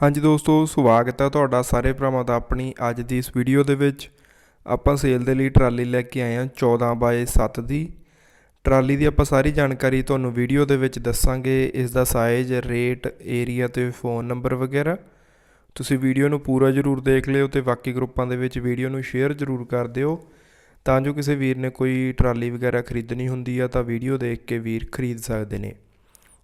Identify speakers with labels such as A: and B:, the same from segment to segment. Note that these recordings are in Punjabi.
A: ਹਾਂਜੀ ਦੋਸਤੋ, ਸਵਾਗਤ ਹੈ ਤੁਹਾਡਾ ਸਾਰੇ ਭਰਾਵਾਂ ਦਾ ਆਪਣੀ ਅੱਜ ਦੀ ਇਸ ਵੀਡੀਓ ਦੇ ਵਿੱਚ। ਆਪਾਂ ਸੇਲ ਦੇ ਲਈ ਟਰਾਲੀ ਲੈ ਕੇ ਆਏ ਹਾਂ 14 ਬਾਏ 7 ਦੀ। ਟਰਾਲੀ ਦੀ ਆਪਾਂ ਸਾਰੀ ਜਾਣਕਾਰੀ ਤੁਹਾਨੂੰ ਵੀਡੀਓ ਦੇ ਵਿੱਚ ਦੱਸਾਂਗੇ। ਇਸ ਦਾ ਸਾਈਜ਼ ਰੇਟ ਏਰੀਆ ਤੇ ਫੋਨ ਨੰਬਰ ਵਗੈਰਾ। ਤੁਸੀਂ ਵੀਡੀਓ ਨੂੰ ਪੂਰਾ ਜ਼ਰੂਰ ਦੇਖ ਲਿਓ ਤੇ ਬਾਕੀ ਗਰੁੱਪਾਂ ਦੇ ਵਿੱਚ ਵੀਡੀਓ ਨੂੰ ਸ਼ੇਅਰ ਜ਼ਰੂਰ ਕਰ ਦਿਓ। ਤਾਂ ਜੋ ਕਿਸੇ ਵੀਰ ਨੇ ਕੋਈ ਟਰਾਲੀ ਵਗੈਰਾ ਖਰੀਦਣੀ ਹੁੰਦੀ ਆ ਤਾਂ ਵੀਡੀਓ ਦੇਖ ਕੇ ਵੀਰ ਖਰੀਦ ਸਕਦੇ ਨੇ।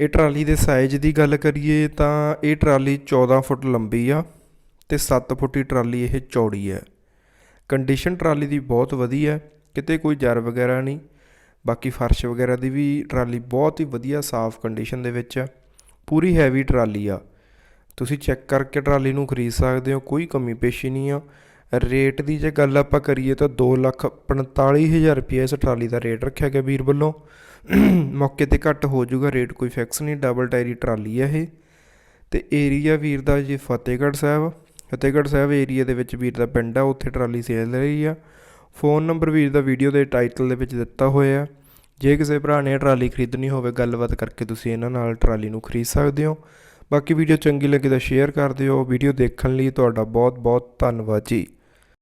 A: ਇਹ ਟਰਾਲੀ ਦੇ ਸਾਈਜ਼ ਦੀ ਗੱਲ ਕਰੀਏ ਤਾਂ ਇਹ ਟਰਾਲੀ 14 ਫੁੱਟ ਲੰਬੀ ਆ ਤੇ 7 ਫੁੱਟ ਦੀ ਟਰਾਲੀ ਇਹ ਚੌੜੀ ਹੈ ਕੰਡੀਸ਼ਨ ਟਰਾਲੀ ਦੀ ਬਹੁਤ ਵਧੀਆ ਕਿਤੇ ਕੋਈ ਜਰ ਵਗੈਰਾ ਨਹੀਂ। ਬਾਕੀ ਫਰਸ਼ ਵਗੈਰਾ ਦੀ ਵੀ ਟਰਾਲੀ ਬਹੁਤ ਹੀ ਵਧੀਆ ਸਾਫ਼ ਕੰਡੀਸ਼ਨ ਦੇ ਵਿੱਚ ਆ। ਪੂਰੀ ਹੈਵੀ ਟਰਾਲੀ ਆ। ਤੁਸੀਂ ਚੈੱਕ ਕਰਕੇ ਟਰਾਲੀ ਨੂੰ ਖਰੀਦ ਸਕਦੇ ਹੋ, ਕੋਈ ਕਮੀ ਪੇਸ਼ੀ ਨਹੀਂ ਆ। ਰੇਟ ਦੀ ਜੇ ਗੱਲ ਆਪਾਂ ਕਰੀਏ ਤਾਂ 245000 ਰੁਪਏ ਇਸ ਟਰਾਲੀ ਦਾ ਰੇਟ ਰੱਖਿਆ ਗਿਆ ਵੀਰ ਵੱਲੋਂ। ਮੌਕੇ ਤੇ ਘੱਟ ਹੋ ਜਾਊਗਾ, ਰੇਟ ਕੋਈ ਫਿਕਸ ਨਹੀਂ ਡਬਲ ਟਾਇਰੀ ਟਰਾਲੀ ਹੈ ਇਹ। ਤੇ ਏਰੀਆ ਵੀਰ ਦਾ ਜੀ ਫਤਿਹਗੜ੍ਹ ਸਾਹਿਬ। ਫਤਿਹਗੜ੍ਹ ਸਾਹਿਬ ਏਰੀਆ ਦੇ ਵਿੱਚ ਵੀਰ ਦਾ ਪਿੰਡ ਆ, ਉੱਥੇ ਟਰਾਲੀ ਸੇਲ ਰਹੀ ਆ। ਫੋਨ ਨੰਬਰ ਵੀਰ ਦਾ ਵੀਡੀਓ ਦੇ ਟਾਈਟਲ ਦੇ ਵਿੱਚ ਦਿੱਤਾ ਹੋਇਆ ਜੇ ਕਿਸੇ ਭਰਾ ਨੇ ਟਰਾਲੀ ਖਰੀਦਣੀ ਹੋਵੇ, ਗੱਲਬਾਤ ਕਰਕੇ ਤੁਸੀਂ ਇਹਨਾਂ ਨਾਲ ਟਰਾਲੀ ਨੂੰ ਖਰੀਦ ਸਕਦੇ ਹੋ। ਬਾਕੀ ਵੀਡੀਓ ਚੰਗੀ ਲੱਗੇ ਤਾਂ ਸ਼ੇਅਰ ਕਰ ਦਿਓ। ਵੀਡੀਓ ਦੇਖਣ ਲਈ ਤੁਹਾਡਾ ਬਹੁਤ ਬਹੁਤ ਧੰਨਵਾਦ ਜੀ।